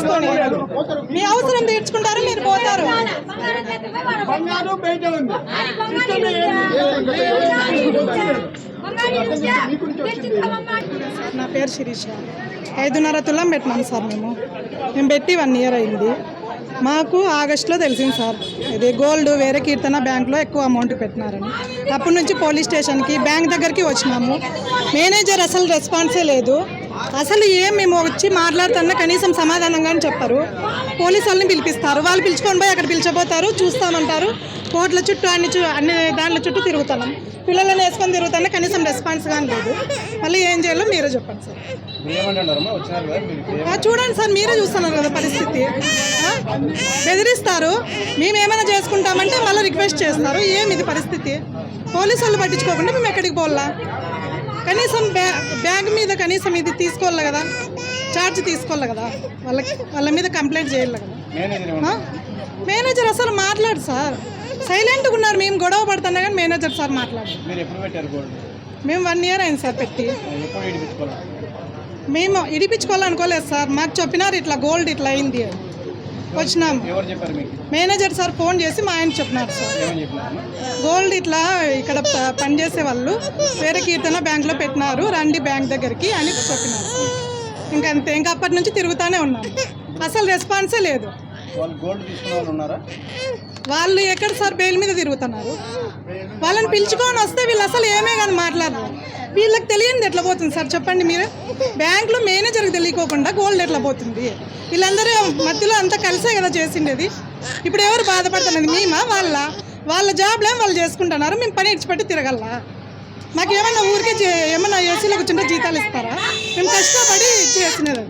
తీసుకొని మీ అవసరం తీర్చుకుంటారు మీరు పోతారు. బంగారం బయట ఉంది. నా పేరు శిరీష. ఐదున్నర తులం పెట్టినాం సార్ మేము. మేము పెట్టి వన్ ఇయర్ అయింది. మాకు ఆగస్టులో తెలిసింది సార్. ఇది గోల్డ్ వేరే కీర్తన బ్యాంక్లో ఎక్కువ అమౌంట్ పెట్టినారని. అప్పటి నుంచి పోలీస్ స్టేషన్కి బ్యాంక్ దగ్గరికి వచ్చినాము. మేనేజర్ అసలు రెస్పాన్సే లేదు. అసలు ఏం మేము వచ్చి మాట్లాడుతున్నా కనీసం సమాధానంగానే చెప్పరు. పోలీసు వాళ్ళని పిలిపిస్తారు. వాళ్ళు పిలుచుకొని పోయి అక్కడ పిలిచబోతారు చూస్తామంటారు. కోట్ల చుట్టూ అన్ని చూ అన్ని దాంట్ల చుట్టూ తిరుగుతున్నాం. పిల్లలను వేసుకొని తిరుగుతున్నా కనీసం రెస్పాన్స్ కానీ లేదు. మళ్ళీ ఏం చేయాలో మీరే చెప్పండి సార్. చూడండి సార్ మీరే చూస్తున్నారు కదా పరిస్థితి? బెదిరిస్తారు. మేము ఏమైనా చేసుకుంటామంటే మళ్ళీ రిక్వెస్ట్ చేస్తారు. ఏమి ఇది పరిస్థితి? పోలీసు వాళ్ళు పట్టించుకోకుండా మేము ఎక్కడికి పోవాలా? కనీసం బ్యా బ్యాంక్ మీద కనీసం ఇది తీసుకోవాలి కదా? ఛార్జ్ తీసుకోవాలి కదా? వాళ్ళకి వాళ్ళ మీద కంప్లైంట్ చేయాలి కదా? మేనేజర్ అసలు మాట్లాడు సార్. సైలెంట్గా ఉన్నారు. మేము గొడవ పడుతున్నా కానీ మేనేజర్ సార్ మాట్లాడు. మేము వన్ ఇయర్ అయింది సార్ పెట్టి. మేము ఇడిపించుకోవాలనుకోలేదు సార్. మాకు చెప్పినారు ఇట్లా గోల్డ్ ఇట్లా అయింది అని వచ్చినాం. ఎవరు చెప్పారు మీకు? మేనేజర్ సార్ ఫోన్ చేసి మా ఆయన చెప్పినారు సార్. గోల్డ్ ఇట్లా ఇక్కడ పనిచేసే వాళ్ళు వేరే కీర్తన బ్యాంక్లో పెట్టినారు రండి బ్యాంక్ దగ్గరికి అని చెప్పినారు ఇంకంతే ఇంకా అప్పటి నుంచి తిరుగుతానే ఉన్నాం. అసలు రెస్పాన్సే లేదు. వాళ్ళు ఎక్కడ సార్ బెయిల్ మీద తిరుగుతున్నారు? వాళ్ళని పిలుచుకొని వస్తే వీళ్ళు అసలు ఏమే కానీ మాట్లాడరు. వీళ్ళకి తెలియంది ఎట్లా పోతుంది సార్? చెప్పండి మీరు. బ్యాంకులో మేనేజర్కి తెలియకోకుండా గోల్డ్ ఎట్లా పోతుంది? వీళ్ళందరూ మధ్యలో అంతా కలిసే కదా చేసిండేది. ఇప్పుడు ఎవరు బాధపడుతున్నది మేమా? వాళ్ళ? వాళ్ళ జాబ్లేం వాళ్ళు చేసుకుంటున్నారు? మేము పని ఇచ్చిపెట్టి తిరగల మాకు ఏమన్నా ఊరికే ఏమన్నా ఏసీలో కూర్చుంటే జీతాలు ఇస్తారా? మేము కష్టపడి చేసినది.